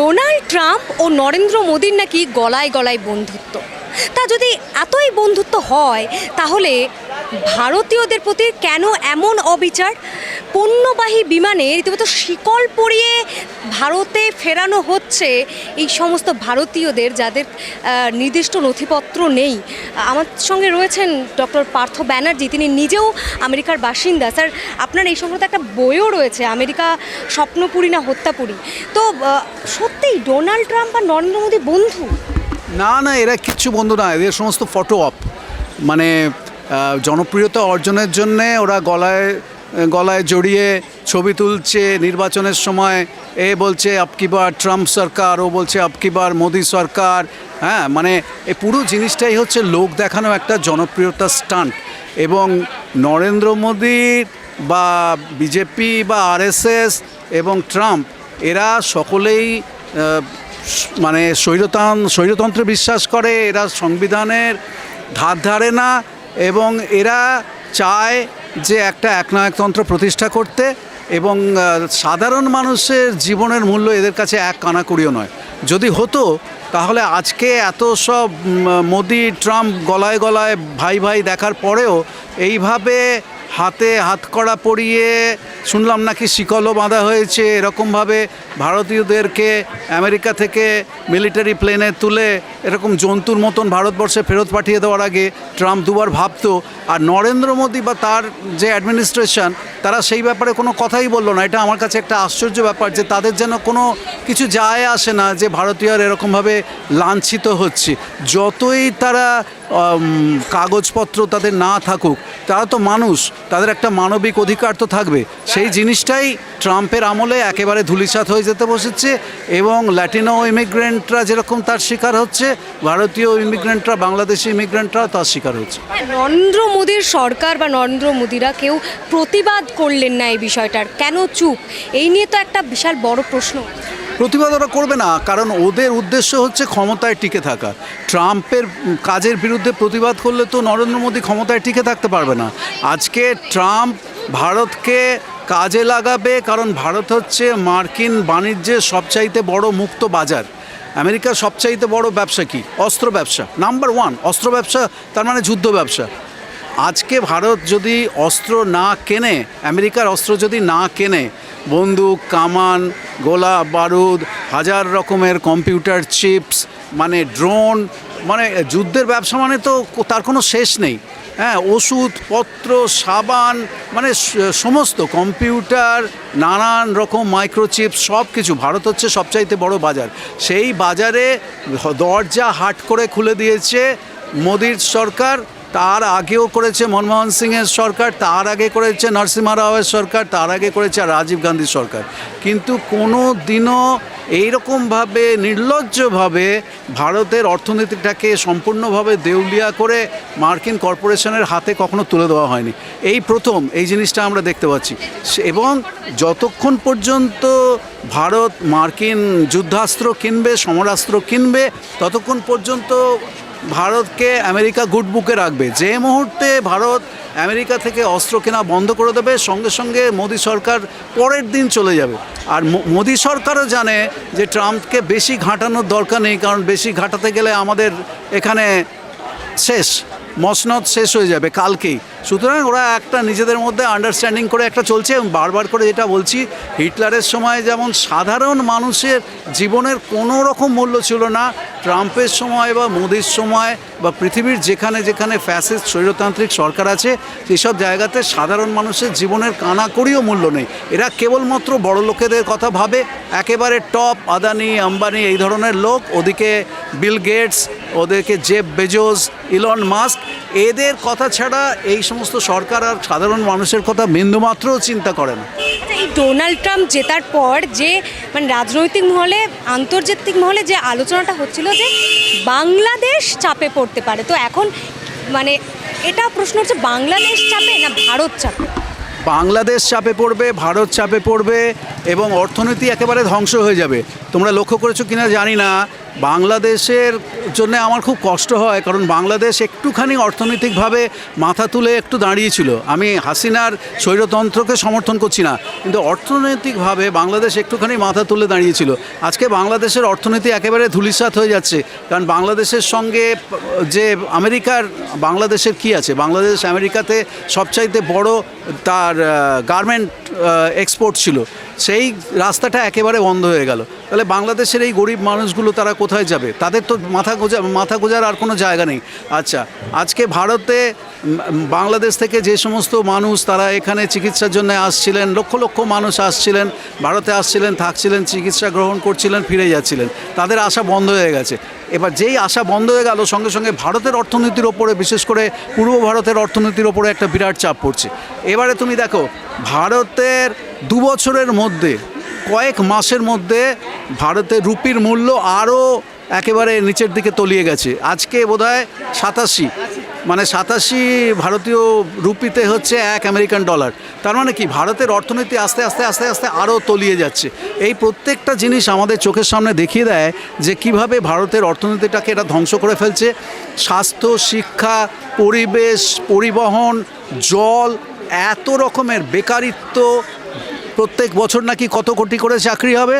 Donald Trump ও নরেন্দ্র মোদীর নাকি গলায় গলায় বন্ধুত্ব। তা যদি এতই বন্ধুত্ব হয়, তাহলে ভারতীয়দের প্রতি কেন এমন অবিচার? পণ্যবাহী বিমানে রীতিমতো শিকল পরিয়ে ভারতে ফেরানো হচ্ছে এই সমস্ত ভারতীয়দের যাদের নির্দিষ্ট নথিপত্র নেই। আমার সঙ্গে রয়েছেন ডক্টর পার্থ ব্যানার্জি, তিনি নিজেও আমেরিকার বাসিন্দা। স্যার, আপনার এই সংক্রান্ত একটা বইও রয়েছে, আমেরিকা স্বপ্নপুরী না হত্যাপুরী। তো সত্যিই ডোনাল্ড ট্রাম্প আর নরেন্দ্র মোদী বন্ধু? না না, এরা কিচ্ছু বন্ধু না, এদের সমস্ত ফটো অপ। মানে জনপ্রিয়তা অর্জনের জন্যে ওরা গলায় গলায় জড়িয়ে ছবি তুলছে নির্বাচনের সময়, এ বলছে আপকিবার ট্রাম্প সরকার, ও বলছে আপকিবার মোদি সরকার। হ্যাঁ মানে এই পুরো জিনিসটাই হচ্ছে লোক দেখানো একটা জনপ্রিয়তা স্টান্ট। এবং নরেন্দ্র মোদীর বা বিজেপি বা আরএসএস এবং ট্রাম্প, এরা সকলেই মানে স্বৈরতান, স্বৈরতন্ত্রে বিশ্বাস করে, এরা সংবিধানের ধার ধারে না, এবং এরা চায় যে একটা একনায়কতন্ত্র প্রতিষ্ঠা করতে এবং সাধারণ মানুষের জীবনের মূল্য এদের কাছে এক কানাকুড়িও নয়। যদি হতো, তাহলে আজকে এত সব মোদি, ট্রাম্প গলায় গলায় ভাই ভাই দেখার পরেও এইভাবে হাতে হাতকড়া পরিয়ে শুনলাম নাকি শিকলও বাঁধা হয়েছে। এরকমভাবে ভারতীয়দেরকে আমেরিকা থেকে মিলিটারি প্লেনে তুলে এরকম জন্তুর মতন ভারতবর্ষে ফেরত পাঠিয়ে দেওয়ার আগে ট্রাম্প দুবার ভাবতো। আর নরেন্দ্র মোদী বা তার যে অ্যাডমিনিস্ট্রেশন, তারা সেই ব্যাপারে কোনো কথাই বলল না। এটা আমার কাছে একটা আশ্চর্য ব্যাপার যে তাদের যেন কোনো কিছু যায় আসে না যে ভারতীয়রা এরকমভাবে লাঞ্ছিত হচ্ছে। যতই তারা কাগজপত্র তাদের না থাকুক, তারা তো মানুষ। তাদের একটা মানবিক অধিকার তো থাকবে। সেই জিনিসটাই ট্রাম্পের আমলে একেবারে ধুলিসাৎ হয়ে যেতে বসেছে এবং ল্যাটিনো ইমিগ্রেন্টরা যেরকম তার শিকার হচ্ছে ভারতীয় ইমিগ্রেন্টরা বাংলাদেশি ইমিগ্রেন্টরাও তার শিকার হচ্ছে। হ্যাঁ, নরেন্দ্র মোদীর সরকার বা নরেন্দ্র মোদীরা কেউ প্রতিবাদ করলেন না এই বিষয়টার। কেন চুপ? এই নিয়ে তো একটা বিশাল বড় প্রশ্ন। প্রতিবাদ ওরা করবে না, কারণ ওদের উদ্দেশ্য হচ্ছে ক্ষমতায় টিকে থাকা। ট্রাম্পের কাজের বিরুদ্ধে প্রতিবাদ করলে তো নরেন্দ্র মোদী ক্ষমতায় টিকে থাকতে পারবে না। আজকে ট্রাম্প ভারতকে কাজে লাগাবে, কারণ ভারত হচ্ছে মার্কিন বাণিজ্যের সবচাইতে বড় মুক্ত বাজার। আমেরিকার সবচাইতে বড় ব্যবসা কি? অস্ত্র ব্যবসা। নাম্বার ওয়ান অস্ত্র ব্যবসা, তার মানে যুদ্ধ ব্যবসা। আজকে ভারত যদি অস্ত্র না কেনে, আমেরিকার অস্ত্র যদি না কেনে বন্দুক, কামান গোলা বারুদ, হাজার রকমের কম্পিউটার চিপস মানে ড্রোন মানে যুদ্ধের ব্যবসা মানে তো তার কোনো শেষ নেই। হ্যাঁ ওষুধপত্র সাবান মানে সমস্ত কম্পিউটার, নানান রকম মাইক্রোচিপ সব কিছু। ভারত হচ্ছে সবচাইতে বড় বাজার। সেই বাজারে দরজা হাট করে খুলে দিয়েছে মোদির সরকার। তার আগেও করেছে মনমোহন সিংয়ের সরকার, তার আগে করেছে নরসিমহা রাওয়ের সরকার, তার আগে করেছে রাজীব গান্ধীর সরকার। কিন্তু কোনো দিনও এইরকমভাবে, নির্লজ্জভাবে ভারতের অর্থনীতিটাকে সম্পূর্ণভাবে দেউলিয়া করে মার্কিন কর্পোরেশনের হাতে কখনো তুলে দেওয়া হয়নি। এই প্রথম, এই জিনিসটা আমরা দেখতে পাচ্ছি। এবং যতক্ষণ পর্যন্ত ভারত মার্কিন যুদ্ধাস্ত্র কিনবে, সমরাস্ত্র কিনবে, ততক্ষণ পর্যন্ত ভারতকে আমেরিকা গুড বুকে রাখবে। যে মুহূর্তে ভারত আমেরিকা থেকে অস্ত্র কেনা বন্ধ করে দেবে, সঙ্গে সঙ্গে মোদি সরকার পরের দিন চলে যাবে। আর মোদি সরকারও জানে যে ট্রাম্পকে বেশি ঘাঁটানোর দরকার নেই, কারণ বেশি ঘাঁটাতে গেলে আমাদের এখানে শেষ। মসনদ শেষ হয়ে যাবে কালকেই। সুতরাং ওরা একটা নিজেদের মধ্যে আন্ডারস্ট্যান্ডিং করে একটা চলছে এবং বারবার করে যেটা বলছি, হিটলারের সময় যেমন সাধারণ মানুষের জীবনের কোনো রকম মূল্য ছিল না, ট্রাম্পের সময় বা মোদির সময় বা পৃথিবীর যেখানে যেখানে ফ্যাসিস্ট স্বৈরতান্ত্রিক সরকার আছে, সেসব জায়গাতে সাধারণ মানুষের জীবনের কানাকড়িও মূল্য নেই। এরা কেবলমাত্র বড় লোকেদের কথা ভাবে, একেবারে টপ আদানি, আম্বানি এই ধরনের লোক, ওদিকে বিল গেটস ওদেরকে জেব বেজোস ইলন মাস্ক এদের কথা ছাড়া এই সমস্ত সরকার আর সাধারণ মানুষের কথা বিন্দুমাত্রও চিন্তা করে না। আচ্ছা, এই ডোনাল্ড ট্রাম্প জেতার পর যে মানে রাজনৈতিক মহলে আন্তর্জাতিক মহলে যে আলোচনাটা হচ্ছিল যে বাংলাদেশ চাপে পড়তে পারে। তো এখন মানে এটা প্রশ্ন হচ্ছে বাংলাদেশ চাপে না ভারত চাপে? বাংলাদেশ চাপে পড়বে ভারত চাপে পড়বে এবং অর্থনীতি একেবারে ধ্বংস হয়ে যাবে। তোমরা লক্ষ্য করেছ কিনা জানি না বাংলাদেশের জন্য আমার খুব কষ্ট হয়, কারণ বাংলাদেশ একটুখানি অর্থনৈতিকভাবে মাথা তুলে একটু দাঁড়িয়েছিল। আমি হাসিনার স্বৈরতন্ত্রকে সমর্থন করছি না, কিন্তু অর্থনৈতিকভাবে বাংলাদেশ একটুখানি মাথা তুলে দাঁড়িয়েছিল। আজকে বাংলাদেশের অর্থনীতি একেবারে ধূলিসাৎ হয়ে যাচ্ছে, কারণ বাংলাদেশের সঙ্গে যে আমেরিকার, বাংলাদেশের কি আছে? বাংলাদেশ আমেরিকাতে সবচাইতে বড় তার গার্মেন্ট এক্সপোর্ট ছিল। সেই রাস্তাটা একেবারে বন্ধ হয়ে গেল। তাহলে বাংলাদেশের এই গরিব মানুষগুলো তারা কোথায় যাবে? তাদের তো মাথা গোজা, মাথা গোজার আর কোনো জায়গা নেই। আচ্ছা আজকে ভারতে বাংলাদেশ থেকে যে সমস্ত মানুষ তারা এখানে চিকিৎসার জন্য আসছিলেন, লক্ষ লক্ষ মানুষ আসছিলেন, ভারতে আসছিলেন, থাকছিলেন, চিকিৎসা গ্রহণ করছিলেন, ফিরে যাচ্ছিলেন। তাদের আশা বন্ধ হয়ে গেছে। এবার যেই আশা বন্ধ হয়ে গেল, সঙ্গে সঙ্গে ভারতের অর্থনীতির ওপরে, বিশেষ করে পূর্ব ভারতের অর্থনীতির ওপরে একটা বিরাট চাপ পড়ছে। এবারে তুমি দেখো, ভারতের দু বছরের মধ্যে, কয়েক মাসের মধ্যে ভারতের রুপির মূল্য আরও একেবারে নিচের দিকে তলিয়ে গেছে। আজকে বোধহয় সাতাশি মানে সাতাশি ভারতীয় রুপিতে হচ্ছে এক আমেরিকান ডলার। তার মানে কি, ভারতের অর্থনীতি আস্তে আস্তে আস্তে আস্তে আরও তলিয়ে যাচ্ছে। এই প্রত্যেকটা জিনিস আমাদের চোখের সামনে দেখিয়ে দেয় যে কীভাবে ভারতের অর্থনীতিটাকে এটা ধ্বংস করে ফেলছে। স্বাস্থ্য, শিক্ষা, পরিবেশ, পরিবহন, জল এত রকমের বেকারিত্ব প্রত্যেক বছর নাকি কত কোটি করে চাকরি হবে?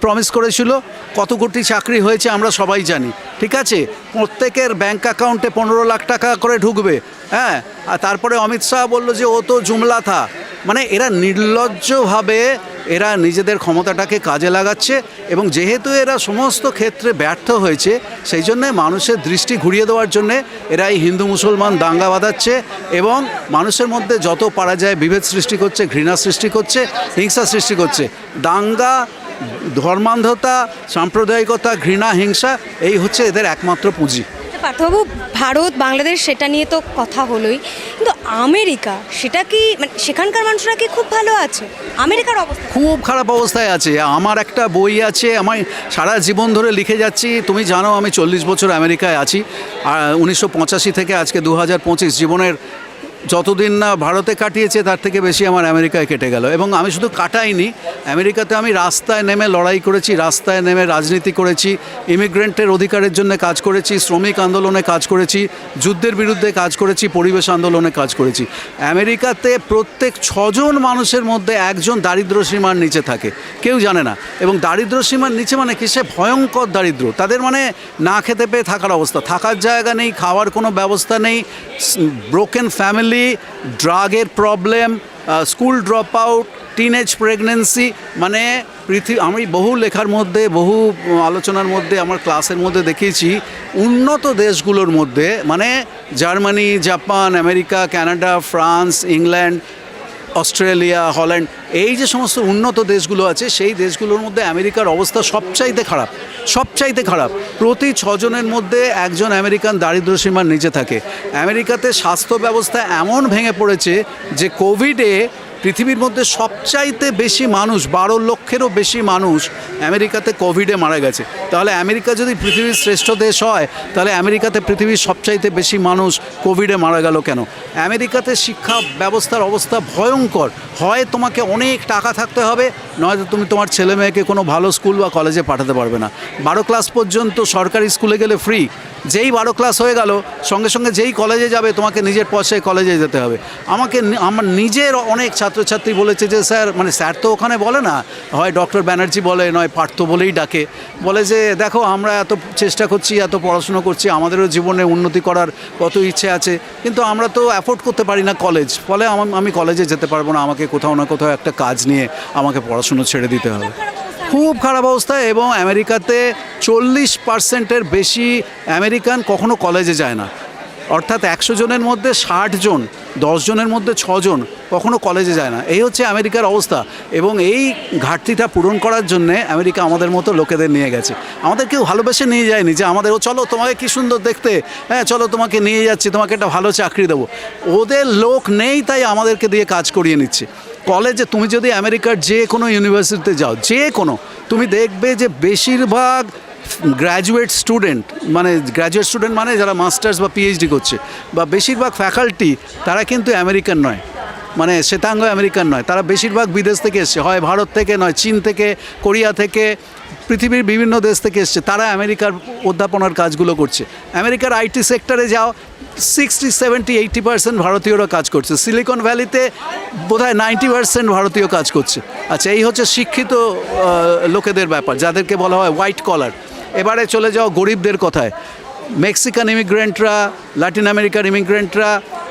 প্রমিস করেছিল, কত কোটি চাকরি হয়েছে আমরা সবাই জানি। ঠিক আছে? প্রত্যেকের ব্যাঙ্ক অ্যাকাউন্টে পনেরো লাখ টাকা করে ঢুকবে হ্যাঁ? আর তারপরে অমিত শাহ বলল যে, ও তো জুমলা থা মানে এরা নির্লজ্জভাবে এরা নিজেদের ক্ষমতাটাকে কাজে লাগাচ্ছে এবং যেহেতু এরা সমস্ত ক্ষেত্রে ব্যর্থ হয়েছে, সেই জন্যে মানুষের দৃষ্টি ঘুরিয়ে দেওয়ার জন্যে এরা এই হিন্দু মুসলমান দাঙ্গা বাঁধাচ্ছে এবং মানুষের মধ্যে যত পারা যায় বিভেদ সৃষ্টি করছে, ঘৃণা সৃষ্টি করছে, হিংসা সৃষ্টি করছে। দাঙ্গা, ধর্মান্ধতা, সাম্প্রদায়িকতা, ঘৃণা, হিংসা, এই হচ্ছে এদের একমাত্র পুঁজি। পার্থবাবু ভারত, বাংলাদেশ, সেটা নিয়ে তো কথা হলোই। কিন্তু আমেরিকা, সেটা কি মানে সেখানকার মানুষরা কি খুব ভালো আছে? আমেরিকার অবস্থা? খুব খারাপ অবস্থায় আছে। আমার একটা বই আছে, আমি সারা জীবন ধরে লিখে যাচ্ছি। তুমি জানো আমি চল্লিশ বছর আমেরিকায় আছি। আর উনিশশো পঁচাশি থেকে আজকে দু হাজার পঁচিশ জীবনের যতদিন না ভারতে কাটিয়েছে, তার থেকে বেশি আমার আমেরিকায় কেটে গেল। এবং আমি শুধু কাটাইনি, আমেরিকাতে আমি রাস্তায় নেমে লড়াই করেছি, রাস্তায় নেমে রাজনীতি করেছি, ইমিগ্রেন্টের অধিকারের জন্য কাজ করেছি, শ্রমিক আন্দোলনে কাজ করেছি, যুদ্ধের বিরুদ্ধে কাজ করেছি, পরিবেশ আন্দোলনে কাজ করেছি। আমেরিকাতে প্রত্যেক ছজন মানুষের মধ্যে একজন দারিদ্র সীমার নিচে থাকে, কেউ জানে না। এবং দারিদ্র সীমার নিচে মানে কিসে? ভয়ঙ্কর দারিদ্র। তাদের মানে না খেতে পেয়ে থাকার অবস্থা। থাকার জায়গা নেই, খাওয়ার কোনো ব্যবস্থা নেই ব্রোকেন ফ্যামিলি ড্রাগের problem school drop out teenage pregnancy মানে পৃথিবী, আমি বহু লেখার মধ্যে, বহু আলোচনার মধ্যে, আমার ক্লাসের মধ্যে দেখিয়েছি, উন্নত দেশগুলোর মধ্যে মানে Germany, Japan, America, Canada, France, England Australia, Holland, এই যে সমস্ত উন্নত দেশগুলো আছে, সেই দেশগুলোর মধ্যে আমেরিকার অবস্থা সবচাইতে খারাপ সবচাইতে খারাপ। প্রতি ছজনের মধ্যে একজন আমেরিকান দারিদ্র সীমার নিচে থাকে। আমেরিকাতে স্বাস্থ্য ব্যবস্থা এমন ভেঙে পড়েছে যে কোভিডে পৃথিবীর মধ্যে সবচাইতে বেশি মানুষ, বারো লক্ষেরও বেশি মানুষ আমেরিকাতে কোভিডে মারা গেছে। তাহলে আমেরিকা যদি পৃথিবীর শ্রেষ্ঠ দেশ হয়, তাহলে আমেরিকাতে পৃথিবীর সবচাইতে বেশি মানুষ কোভিডে মারা গেল কেন? আমেরিকাতে শিক্ষা ব্যবস্থার অবস্থা ভয়ঙ্কর। হয় তোমাকে অনেক টাকা থাকতে হবে নয়তো তুমি তোমার ছেলে মেয়েকে কোনো ভালো স্কুল বা কলেজে পাঠাতে পারবে না। বারো ক্লাস পর্যন্ত সরকারি স্কুলে গেলে ফ্রি যেই বারো ক্লাস হয়ে গেল, সঙ্গে সঙ্গে যেই কলেজে যাবে, তোমাকে নিজের পয়সায় কলেজে যেতে হবে। আমাকে আমার নিজের অনেক ছাত্রছাত্রী বলেছে যে, স্যার মানে স্যার তো ওখানে বলে না, হয় ডক্টর ব্যানার্জি বলে, নয় পার্থ বলেই ডাকে। বলে যে, দেখো, আমরা এত চেষ্টা করছি, এত পড়াশুনো করছি, আমাদেরও জীবনে উন্নতি করার কত ইচ্ছে আছে, কিন্তু আমরা তো অ্যাফোর্ড করতে পারি না কলেজ। ফলে আমি কলেজে যেতে পারব না, আমাকে কোথাও না কোথাও একটা কাজ নিয়ে আমাকে পড়াশুনো ছেড়ে দিতে হবে। খুব খারাপ অবস্থা এবং আমেরিকাতে চল্লিশ পার্সেন্টের বেশি আমেরিকান কখনো কলেজে যায় না। অর্থাৎ একশো জনের মধ্যে ষাট জন, দশ জনের মধ্যে ছজন কখনো কলেজে যায় না। এই হচ্ছে আমেরিকার অবস্থা এবং এই ঘাটতিটা পূরণ করার জন্যে আমেরিকা আমাদের মতো লোকেদের নিয়ে গেছে। আমাদের কেউ ভালোবেসে নিয়ে যায়নি যে আমাদের, ও চলো তোমাকে কি সুন্দর দেখতে হ্যাঁ চলো তোমাকে নিয়ে যাচ্ছি, তোমাকে একটা ভালো চাকরি দেবো। ওদের লোক নেই তাই আমাদেরকে দিয়ে কাজ করিয়ে নিচ্ছে। কলেজে তুমি যদি আমেরিকার যে কোনো ইউনিভার্সিটিতে যাও, যে কোনো, তুমি দেখবে যে বেশিরভাগ গ্র্যাজুয়েট স্টুডেন্ট মানে গ্র্যাজুয়েট স্টুডেন্ট মানে যারা মাস্টার্স বা পিএইচডি করছে, বা বেশিরভাগ ফ্যাকাল্টি তারা কিন্তু আমেরিকান নয় মানে শ্বেতাঙ্গ আমেরিকান নয়, তারা বেশিরভাগ বিদেশ থেকে এসছে, হয় ভারত থেকে নয়, চীন থেকে, কোরিয়া থেকে, পৃথিবীর বিভিন্ন দেশ থেকে এসছে, তারা আমেরিকার অধ্যাপনার কাজগুলো করছে। আমেরিকার আইটি সেক্টরে যাও সিক্সটি, সেভেন্টি এইটি পার্সেন্ট ভারতীয়রা কাজ করছে। সিলিকন ভ্যালিতে বোধহয় নাইনটি পার্সেন্ট ভারতীয় কাজ করছে। আচ্ছা এই হচ্ছে শিক্ষিত লোকেদের ব্যাপার, যাদেরকে বলা হয় হোয়াইট কলার। এবারে চলে যাও গরিবদের কথায়। মেক্সিকান ইমিগ্রেন্টরা লাতিন আমেরিকার ইমিগ্রেন্টরা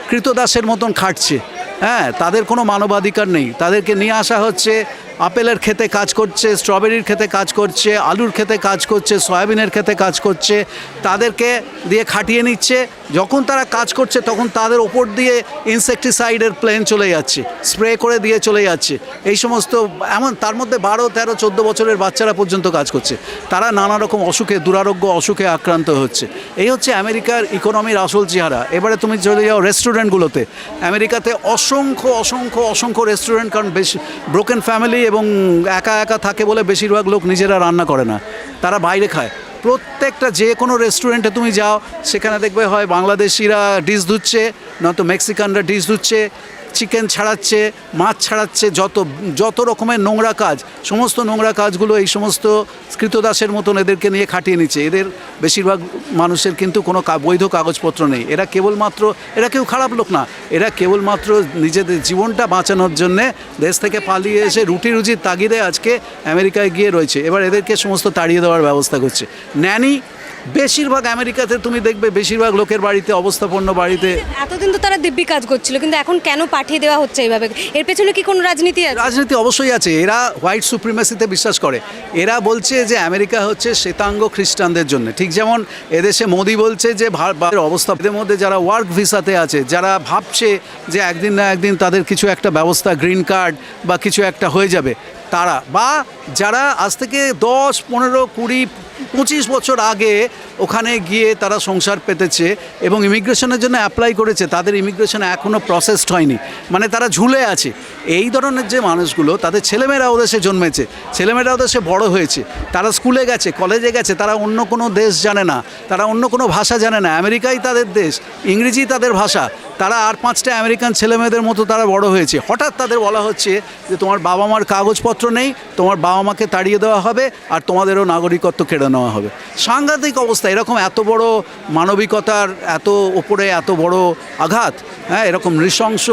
কৃতদাসের মতন খাটছে। হ্যাঁ তাদের কোনো মানবাধিকার নেই। তাদেরকে নিয়ে আসা হচ্ছে আপেলের খেতে কাজ করছে, স্ট্রবেরির খেতে কাজ করছে, আলুর খেতে কাজ করছে, সয়াবিনের খেতে কাজ করছে, তাদেরকে দিয়ে খাটিয়ে নিচ্ছে। যখন তারা কাজ করছে, তখন তাদের ওপর দিয়ে ইনসেকটিসাইডের প্লেন চলে যাচ্ছে স্প্রে করে দিয়ে চলে যাচ্ছে। এই সমস্ত এমন, তার মধ্যে বারো, তেরো, চোদ্দ বছরের বাচ্চারা পর্যন্ত কাজ করছে। তারা নানা রকম অসুখে, দুরারোগ্য অসুখে আক্রান্ত হচ্ছে। এই হচ্ছে আমেরিকার ইকোনমির আসল চেহারা। এবারে তুমি চলে যাও রেস্টুরেন্টগুলোতে আমেরিকাতে অসংখ্য অসংখ্য অসংখ্য রেস্টুরেন্ট কারণ বেশি ব্রোকেন ফ্যামিলি এবং একা একা থাকে বলে বেশিরভাগ লোক নিজেরা রান্না করে না। তারা বাইরে খায়। প্রত্যেকটা যে কোনো রেস্টুরেন্টে তুমি যাও, সেখানে দেখবে হয় বাংলাদেশিরা ডিশ ধুচ্ছে, নয়তো মেক্সিকানরা ডিশ ধুচ্ছে চিকেন ছাড়াচ্ছে, মাছ ছাড়াচ্ছে, যত যত রকমের নোংরা কাজ, সমস্ত নোংরা কাজগুলো এই সমস্ত কৃতদাসের মতন এদেরকে নিয়ে খাটিয়ে নিচ্ছে। এদের বেশিরভাগ মানুষের কিন্তু কোনো বৈধ কাগজপত্র নেই। এরা কেবলমাত্র, এরা কেউ খারাপ লোক না। এরা কেবলমাত্র নিজেদের জীবনটা বাঁচানোর জন্যে দেশ থেকে পালিয়ে এসে রুটি রুজির তাগিদে আজকে আমেরিকায় গিয়ে রয়েছে। এবার এদেরকে সমস্ত তাড়িয়ে দেওয়ার ব্যবস্থা করছে। ন্যানি বেশিরভাগ আমেরিকাতে তুমি দেখবে বেশিরভাগ লোকের বাড়িতে অবস্থাপন্ন বাড়িতে। এতদিন তো তারা দিব্যি কাজ করছিল কিন্তু এখন কেন পাঠিয়ে দেওয়া হচ্ছে এইভাবে? এর পেছনে কি কোনো রাজনীতি আছে? রাজনীতি অবশ্যই আছে। এরা হোয়াইট সুপ্রিমেসিতে বিশ্বাস করে। এরা বলছে যে আমেরিকা হচ্ছে শ্বেতাঙ্গ খ্রিস্টানদের জন্য। ঠিক যেমন এদেশে মোদি বলছে যে অবস্থা। এদের মধ্যে যারা ওয়ার্ক ভিসাতে আছে যারা ভাবছে যে একদিন না একদিন তাদের কিছু একটা ব্যবস্থা গ্রিন কার্ড বা কিছু একটা হয়ে যাবে তারা বা যারা আজ থেকে দশ, পনেরো, কুড়ি, পঁচিশ বছর আগে ওখানে গিয়ে তারা সংসার পেতেছে এবং ইমিগ্রেশনের জন্য অ্যাপ্লাই করেছে, তাদের ইমিগ্রেশন এখনও প্রসেসড হয়নি। মানে তারা ঝুলে আছে। এই ধরনের যে মানুষগুলো, তাদের ছেলেমেয়েরা ওদেশে জন্মেছে, ছেলেমেয়েরা ওদেশে বড় হয়েছে, তারা স্কুলে গেছে কলেজে গেছে, তারা অন্য কোনো দেশ জানে না, তারা অন্য কোনো ভাষা জানে না, আমেরিকাই তাদের দেশ, ইংরেজি তাদের ভাষা, তারা আর পাঁচটা আমেরিকান ছেলেমেয়েদের মতো তারা বড় হয়েছে। হঠাৎ তাদের বলা হচ্ছে যে তোমার বাবা মার কাগজপত্র নেই, তোমার বাবা মাকে তাড়িয়ে দেওয়া হবে আর তোমাদেরও নাগরিকত্ব কেড়ে নেওয়া হবে। সাংঘাতিক অবস্থা, এরকম এত বড় মানবিকতার, এত ওপরে এত বড় আঘাত হ্যাঁ এরকম নৃশংস